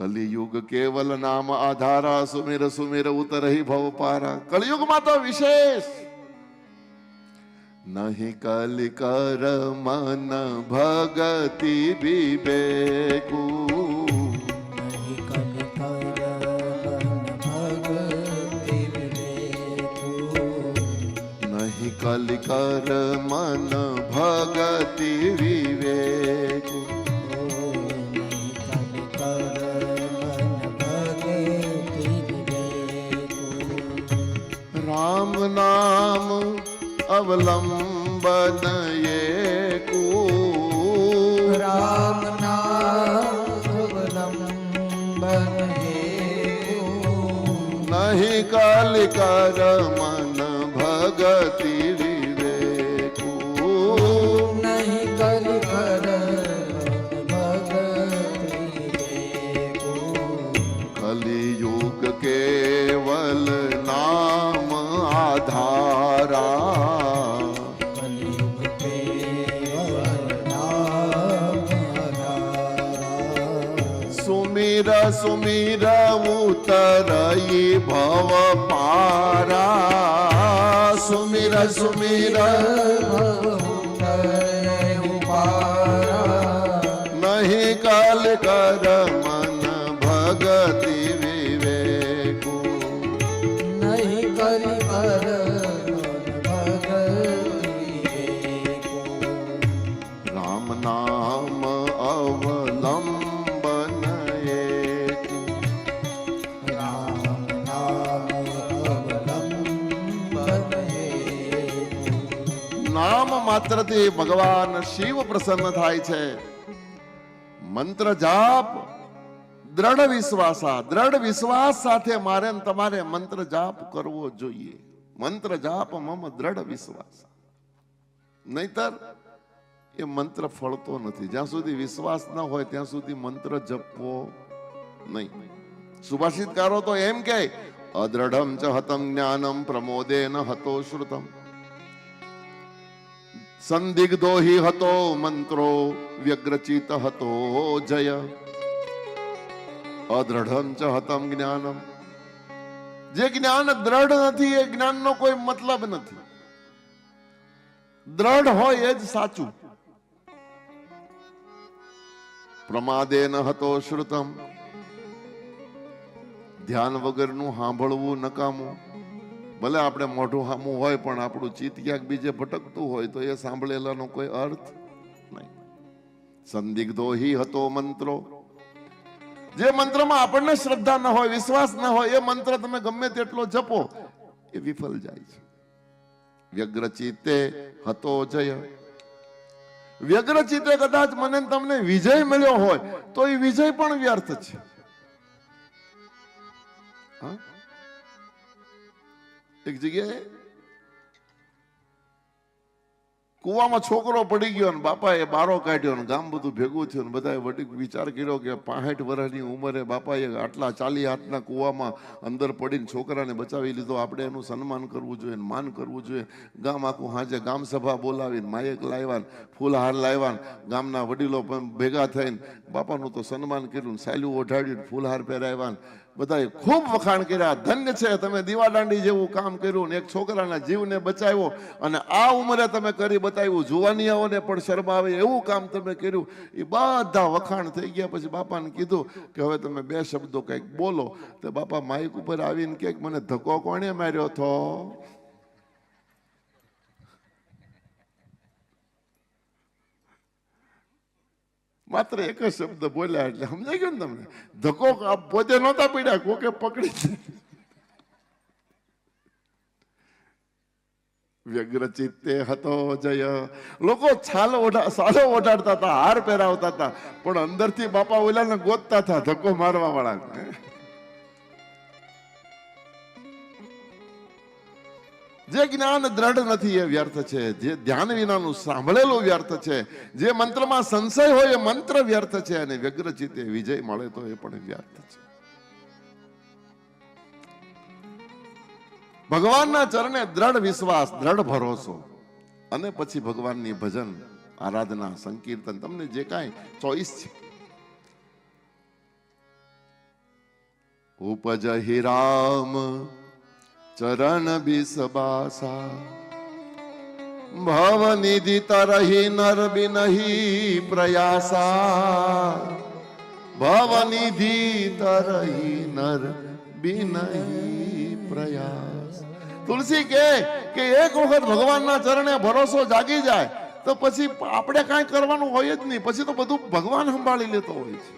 કલિયુગ કેવલ નામ આધારા સુમેર સુમેર ઉતરહી ભવ પારા કળિયુગમાં તો વિશેષ નહીં કલિ કર મન ભગતિ વિવેકુ નહીં કલિકર મન ભગતિ વિવેકુ. નહીં કલિ કર મન અવલંબન કુ રામ. નહીં કાલિ કર મન ભગતિ વિવેકુ નહીં કલિકર સુમિર સુમિર ઉતરઈ ભવ પારા સુમિર સુમિર નહીં કાલ કર મન ભગતિ નામ માત્રથી ભગવાન શિવ પ્રસન્ન થાય છે મંત્ર જાપ દ્રઢ વિશ્વાસ દ્રઢ વિશ્વાસ સાથે મારે તમારે મંત્ર જાપ કરવો જોઈએ મંત્ર જાપ મમ દ્રઢ વિશ્વાસ નહીતર એ મંત્ર ફળતો નથી જ્યાં સુધી વિશ્વાસ ન હોય ત્યાં સુધી મંત્ર જપવો નહીં સુભાષિતકારો તો એમ કે અદ્રઢમ ચ હતમ જ્ઞાનમ પ્રમોદેન હતો શ્રુતમ સંદિગ્ધો હિ હતો મંત્રો વ્યગ્રચિત હતો જય અદ્રઢમ ચ હતમ જ્ઞાનમ જે જ્ઞાન દ્રઢ નથી એ જ્ઞાનનો કોઈ મતલબ નથી। દ્રઢ હોય એ જ સાચું। પ્રમાદે ન હતો શ્રુતમ। ધ્યાન વગરનું સાંભળવું નકામું. ભલે આપણે મોઢું સામું હોય, પણ આપણું ચિત્ત ક્યાંક બીજે ભટકતું હોય, તો એ સાંભળેલાનો કોઈ અર્થ નહીં. સંદિગ્ધો હિ હતો મંત્રો. જે મંત્રમાં આપણને શ્રદ્ધા ન હોય, વિશ્વાસ ન હોય, એ મંત્ર તમે ગમે તેટલો જપો, એ વિફલ જાય છે. વ્યગ્રચિતે હતો જય. વ્યગ્રચિતે કદાચ મને તમને વિજય મળ્યો હોય, તો એ વિજય પણ વ્યર્થ છે. હા? એક જગ્યાએ કુવામાં છોકરો પડી ગયો ને બાપાએ બારો કાઢ્યો ને ગામ બધું ભેગું થયું ને બધાએ વડી વિચાર કર્યો કે પાસઠ વર્ષની ઉંમરે બાપાએ આટલા ચાલી હાથના કુવામાં અંદર પડીને છોકરાને બચાવી લીધો આપણે એનું સન્માન કરવું જોઈએ માન કરવું જોઈએ ગામ આખું હાજે ગામ સભા બોલાવીને માયક લાવ્યા ફૂલહાર લાવ્યા ગામના વડીલો પણ ભેગા થઈને બાપાનું તો સન્માન કર્યું સાયલું ઓઢાડ્યું ફૂલહાર પહેરાવ્યા બધાએ ખૂબ વખાણ કર્યા. ધન્ય છે, તમે દીવાદાંડી જેવું કામ કર્યું ને એક છોકરાના જીવને બચાવ્યો અને આ ઉંમરે તમે કરી બતાવ્યું. જુવાનિયાઓને પણ શરમ આવે એવું કામ તમે કર્યું. એ બધા વખાણ થઈ ગયા. પછી બાપાને કીધું કે હવે તમે બે શબ્દો કંઈક બોલો. તો બાપા માઇક ઉપર આવીને કે મને ધક્કો કોણે માર્યો? હતો માત્ર એક જ શબ્દ બોલ્યા એટલે સમજાઈ ગયું ને તમને? ધક્કો પોતે નહોતા પડ્યા, કોકે પકડી વ્યગ્રચિત્તે હતો જય. લોકો છાલ ઓઢા, સાલો ઓઢાડતા હતા, હાર પહેરાવતા હતા, પણ અંદરથી બાપા ઓલાને ગોતતા હતા, ધક્કો મારવા વાળા જે જ્ઞાન દ્રઢ નથી એ વ્યર્થ છે. જે ધ્યાન વિનાનું સાંભળેલું વ્યર્થ છે. જે મંત્રમાં સંશય હોય એ મંત્ર વ્યર્થ છે અને વ્યગ્ર ચિત્તે વિજય મળે તો એ પણ વ્યર્થ છે. ભગવાનના ચરણે દ્રઢ વિશ્વાસ, દ્રઢ ભરોસો અને પછી ભગવાનની ભજન, આરાધના, સંકીર્તન, તમને જે કાંઈ ચોઈસ છે. ઉપજहि રામ ચરણ બિસબાસા. ભવ નિધિ તરહી નર બિનહી પ્રયાસા. ભવનિધિ તરહી નર બિનહી પ્રયાસ. તુલસી કે કે એક વખત ભગવાનના ચરણે ભરોસો જાગી જાય, તો પછી આપણે કાંઈ કરવાનું હોય જ નહીં. પછી તો બધું ભગવાન સંભાળી લેતો હોય છે.